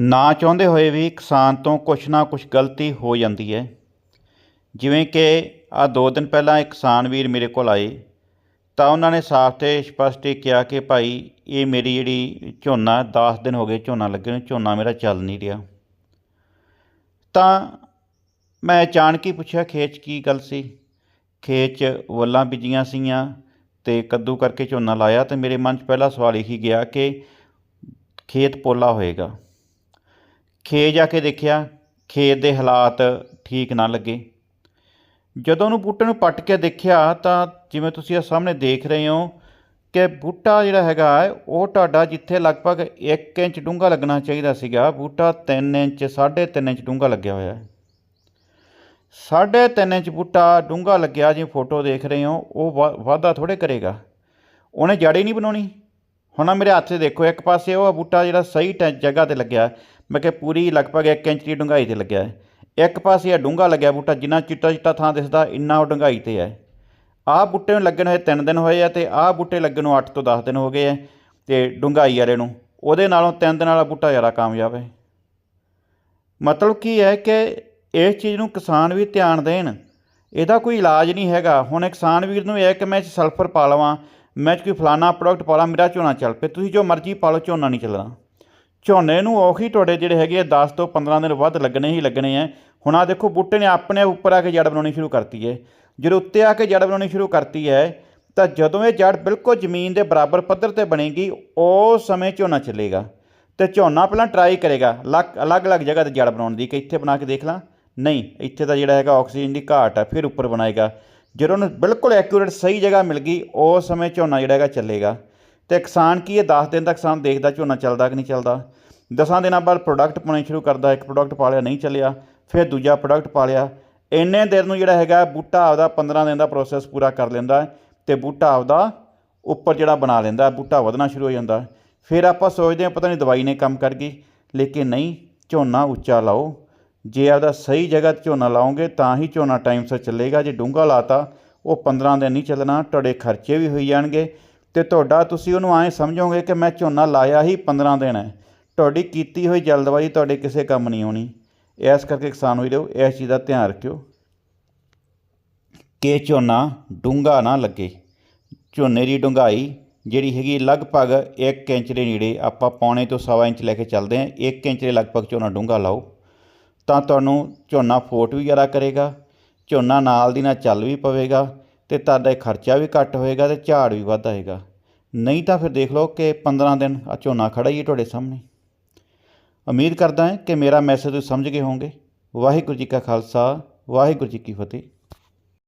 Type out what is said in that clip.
ਨਾ ਚਾਹੁੰਦੇ ਹੋਏ ਵੀ ਕਿਸਾਨ ਤੋਂ ਕੁਛ ਨਾ ਕੁਛ ਗਲਤੀ ਹੋ ਜਾਂਦੀ ਹੈ। ਜਿਵੇਂ ਕਿ ਆ ਦੋ ਦਿਨ ਪਹਿਲਾਂ ਇੱਕ ਕਿਸਾਨ ਵੀਰ ਮੇਰੇ ਕੋਲ ਆਏ, ਤਾਂ ਉਹਨਾਂ ਨੇ ਸਾਫ਼ ਤੇ ਸਪਸ਼ਟ ਹੀ ਕਿਹਾ ਕਿ ਭਾਈ, ਇਹ ਮੇਰੀ ਜਿਹੜੀ ਝੋਨਾ 10 ਦਿਨ ਹੋ ਗਏ ਝੋਨਾ ਲੱਗੇ ਨੂੰ ਝੋਨਾ ਮੇਰਾ ਚੱਲ ਨਹੀਂ ਰਿਹਾ। ਤਾਂ ਮੈਂ ਅਚਾਨਕ ਹੀ ਪੁੱਛਿਆ, ਖੇਤ 'ਚ ਕੀ ਗੱਲ ਸੀ? ਖੇਤ 'ਚ ਵੱਲਾਂ ਬੀਜੀਆਂ ਸੀਗੀਆਂ ਤੇ ਕੱਦੂ ਕਰਕੇ ਝੋਨਾ ਲਾਇਆ ਤੇ ਮੇਰੇ ਮਨ 'ਚ ਪਹਿਲਾ ਸਵਾਲ ਇਹੀ ਗਿਆ ਕਿ ਖੇਤ ਪੋਲਾ ਹੋਏਗਾ। ਖੇਤ ਜਾ ਕੇ ਦੇਖਿਆ, ਖੇਤ ਦੇ ਹਾਲਾਤ ਠੀਕ ਨਾ ਲੱਗੇ। ਜਦੋਂ ਉਹਨੂੰ ਬੂਟੇ ਨੂੰ ਪੱਟ ਕੇ ਦੇਖਿਆ ਤਾਂ ਜਿਵੇਂ ਤੁਸੀਂ ਇਹ ਸਾਹਮਣੇ ਦੇਖ ਰਹੇ ਹੋ ਕਿ ਬੂਟਾ ਜਿਹੜਾ ਹੈਗਾ ਉਹ ਤੁਹਾਡਾ ਜਿੱਥੇ ਲਗਭਗ 1 ਇੰਚ ਡੂੰਘਾ ਲੱਗਣਾ ਚਾਹੀਦਾ ਸੀਗਾ, ਬੂਟਾ 3 ਇੰਚ 3.5 ਇੰਚ ਡੂੰਘਾ ਲੱਗਿਆ ਹੋਇਆ ਹੈ। ਸਾਢੇ ਤਿੰਨ ਇੰਚ ਬੂਟਾ ਡੂੰਘਾ ਲੱਗਿਆ, ਜਿਵੇਂ ਫੋਟੋ ਦੇਖ ਰਹੇ ਹੋ, ਉਹ ਵਾ- ਵਾਧਾ ਥੋੜੇ ਕਰੇਗਾ। ਉਹਨੇ ਜੜ ਹੀ ਨਹੀਂ ਬਣਾਉਣੀ। ਹੁਣ ਆਹ ਮੇਰੇ ਹੱਥ 'ਚ ਦੇਖੋ, ਇੱਕ ਪਾਸੇ ਉਹ ਬੂਟਾ ਜਿਹੜਾ ਸਹੀ ਟੈ, ਜਗ੍ਹਾ ਤੇ ਲੱਗਿਆ, ਮੈਂ ਕਿ ਪੂਰੀ ਲਗਭਗ 1 ਇੰਚ ਦੀ ਡੂੰਘਾਈ ਤੇ ਲੱਗਿਆ ਹੈ। ਇੱਕ ਪਾਸੇ ਇਹ ਡੂੰਘਾ ਲੱਗਿਆ ਬੂਟਾ, ਜਿੰਨਾ ਚਿੱਟਾ ਚਿੱਟਾ ਥਾਂ ਦਿਸਦਾ, ਇੰਨਾ ਉਹ ਡੂੰਘਾਈ ਤੇ ਹੈ। ਆਹ ਬੂਟੇ ਨੂੰ ਲੱਗਣ ਹੋਏ 3 ਦਿਨ ਹੋਏ ਆ ਤੇ ਆਹ ਬੂਟੇ ਲੱਗਣ ਨੂੰ 8 ਤੋਂ 10 ਦਿਨ ਹੋ ਗਏ ਆ ਤੇ ਡੂੰਘਾਈ ਵਾਲੇ ਨੂੰ। ਉਹਦੇ ਨਾਲੋਂ 3 ਦਿਨ ਵਾਲਾ ਬੂਟਾ ਜ਼ਿਆਦਾ ਕਾਮਯਾਬ ਹੈ। ਮਤਲਬ ਕੀ ਹੈ ਕਿ ਇਸ ਚੀਜ਼ ਨੂੰ ਕਿਸਾਨ ਵੀ ਧਿਆਨ ਦੇਣ। ਇਹਦਾ ਕੋਈ ਇਲਾਜ ਨਹੀਂ ਹੈਗਾ। ਹੁਣ ਕਿਸਾਨ ਵੀਰ ਨੂੰ ਇਹ ਹੈ ਕਿ ਮੈਂ ਸਲਫਰ ਪਾ ਲਵਾਂ ਮੈਂ 'ਚ ਕੋਈ ਫਲਾਣਾ ਪ੍ਰੋਡਕਟ ਪਾ ਲਾਂ, ਮੇਰਾ ਝੋਨਾ ਚੱਲ ਪਏ ਤੁਸੀਂ ਜੋ ਮਰਜ਼ੀ ਪਾ ਲਓ, ਝੋਨਾ ਨਹੀਂ ਚੱਲਣਾ। ਝੋਨੇ ਨੂੰ ਉਹੀ ਤੁਹਾਡੇ ਜਿਹੜੇ ਹੈਗੇ ਆ 10 ਤੋਂ 15 ਦਿਨ ਵੱਧ ਲੱਗਣੇ ਹੀ ਲੱਗਣੇ ਆ। ਹੁਣ ਆ ਦੇਖੋ, ਬੂਟੇ ਨੇ ਆਪਣੇ ਉੱਪਰ ਆ ਕੇ ਜੜ ਬਣਾਉਣੀ ਸ਼ੁਰੂ ਕਰਤੀ ਹੈ ਜਦੋਂ ਉੱਤੇ ਆ ਕੇ ਜੜ ਬਣਾਉਣੀ ਸ਼ੁਰੂ ਕਰਤੀ ਹੈ ਤਾਂ ਜਦੋਂ ਇਹ ਜੜ ਬਿਲਕੁਲ ਜ਼ਮੀਨ ਦੇ ਬਰਾਬਰ ਪੱਧਰ ਤੇ ਬਣੇਗੀ ਉਸ ਸਮੇਂ ਝੋਨਾ ਚੱਲੇਗਾ। ਤੇ ਝੋਨਾ ਪਹਿਲਾਂ ਟਰਾਈ ਕਰੇਗਾ, ਅਲੱਗ, ਅਲੱਗ-ਅਲੱਗ ਜਗ੍ਹਾ ਤੇ ਜੜ ਬਣਾਉਣ ਦੀ ਕਿ ਇੱਥੇ ਬਣਾ ਕੇ ਦੇਖ ਲਾਂ। ਨਹੀਂ, ਇੱਥੇ ਤਾਂ ਜਿਹੜਾ ਹੈਗਾ ਆਕਸੀਜਨ ਦੀ ਘਾਟ ਹੈ ਫਿਰ ਉੱਪਰ ਬਣਾਏਗਾ। ਜਦੋਂ ਉਹਨੂੰ ਬਿਲਕੁਲ ਐਕੂਰੇਟ ਸਹੀ ਜਗ੍ਹਾ ਮਿਲ ਗਈ ਉਸ ਸਮੇਂ ਝੋਨਾ ਜਿਹੜਾ ਹੈਗਾ ਚੱਲੇਗਾ। ਤੇ ਕਿਸਾਨ ਕੀ ਹੈ? 10 ਦਿਨ ਤੱਕ ਕਿਸਾਨ ਦੇਖਦਾ ਝੋਨਾ ਚੱਲਦਾ ਕਿ ਨਹੀਂ ਚੱਲਦਾ। ਦਸਾਂ ਦਿਨਾਂ ਬਾਅਦ ਪ੍ਰੋਡਕਟ ਪਾਉਣੇ ਸ਼ੁਰੂ ਕਰਦਾ, ਇੱਕ ਪ੍ਰੋਡਕਟ ਪਾ ਲਿਆ, ਨਹੀਂ ਚੱਲਿਆ, ਫਿਰ ਦੂਜਾ ਪ੍ਰੋਡਕਟ ਪਾ ਲਿਆ। ਇੰਨੇ ਦਿਨ ਨੂੰ ਜਿਹੜਾ ਹੈਗਾ, ਬੂਟਾ ਆਪਦਾ 15 ਦਿਨ ਦਾ ਪ੍ਰੋਸੈਸ ਪੂਰਾ ਕਰ ਲੈਂਦਾ ਹੈ ਤੇ ਬੂਟਾ ਆਪਦਾ ਉੱਪਰ ਜਿਹੜਾ ਬਣਾ ਲੈਂਦਾ ਬੂਟਾ ਵਧਣਾ ਸ਼ੁਰੂ ਹੋ ਜਾਂਦਾ। ਫਿਰ ਆਪਾਂ ਸੋਚਦੇ ਹਾਂ, ਪਤਾ ਨਹੀਂ ਦਵਾਈ ਨੇ ਕੰਮ ਕਰ ਗਈ, ਲੇਕਿਨ ਨਹੀਂ, ਝੋਨਾ ਉੱਚਾ ਲਾਓ। ਜੇ ਆਪਦਾ ਸਹੀ ਜਗ੍ਹਾ ਤੇ ਝੋਨਾ ਲਾਓਗੇ ਤਾਂ ਹੀ ਝੋਨਾ ਟਾਈਮ ਸਿਰ ਚੱਲੇਗਾ। ਜੇ ਡੂੰਘਾ ਲਾਤਾ, ਉਹ 15 ਦਿਨ ਨਹੀਂ ਚੱਲਣਾ, ਤੁਹਾਡੇ ਖਰਚੇ ਵੀ ਹੋਈ ਜਾਣਗੇ ਤੇ ਤੁਹਾਡਾ ਤੁਸੀਂ ਉਹਨੂੰ ਐਂ ਸਮਝੋਗੇ ਕਿ ਮੈਂ ਝੋਨਾ ਲਾਇਆ ਹੀ 15 ਦਿਨ ਹੈ। ਤੁਹਾਡੀ ਕੀਤੀ ਹੋਈ ਜਲਦਬਾਜ਼ੀ ਤੁਹਾਡੇ ਕਿਸੇ ਕੰਮ ਨਹੀਂ ਆਉਣੀ। ਇਸ ਕਰਕੇ ਕਿਸਾਨ ਹੋਈ ਰਹੋ ਇਸ ਚੀਜ਼ ਦਾ ਧਿਆਨ ਰੱਖਿਓ ਕਿ ਝੋਨਾ ਡੂੰਘਾ ਨਾ ਲੱਗੇ। ਝੋਨੇ ਦੀ ਡੂੰਘਾਈ ਜਿਹੜੀ ਹੈਗੀ ਲਗਭਗ 1 ਇੰਚ ਦੇ ਨੇੜੇ ਆਪਾਂ ਪੌਣੇ ਤੋਂ ਸਵਾ ਇੰਚ ਲੈ ਕੇ ਚੱਲਦੇ ਹਾਂ। 1 ਇੰਚ ਦੇ ਲਗਭਗ ਝੋਨਾ ਡੂੰਘਾ ਲਾਓ। ਤਾਂ ਤੁਹਾਨੂੰ ਝੋਨਾ ਫੋਟ ਵੀ ਜ਼ਿਆਦਾ ਕਰੇਗਾ, ਝੋਨਾ ਨਾਲ ਦੀ ਨਾਲ ਚੱਲ ਵੀ ਪਵੇਗਾ ਤੇ ਤੁਹਾਡਾ ਖਰਚਾ ਵੀ ਘੱਟ ਹੋਏਗਾ ਤੇ ਝਾੜ ਵੀ ਵੱਧ ਆਏਗਾ। ਨਹੀਂ ਤਾਂ ਫਿਰ ਦੇਖ ਲਓ ਕਿ 15 ਦਿਨ ਆ ਝੋਨਾ ਖੜਾ ਹੀ ਹੈ ਤੁਹਾਡੇ ਸਾਹਮਣੇ। ਉਮੀਦ ਕਰਦਾ ਹਾਂ ਕਿ ਮੇਰਾ ਮੈਸੇਜ ਤੁਸੀਂ ਸਮਝ ਗਏ ਹੋਵੋਗੇ। ਵਾਹਿਗੁਰੂ ਜੀ ਕਾ ਖਾਲਸਾ, ਵਾਹਿਗੁਰੂ ਜੀ ਕੀ ਫਤਿਹ।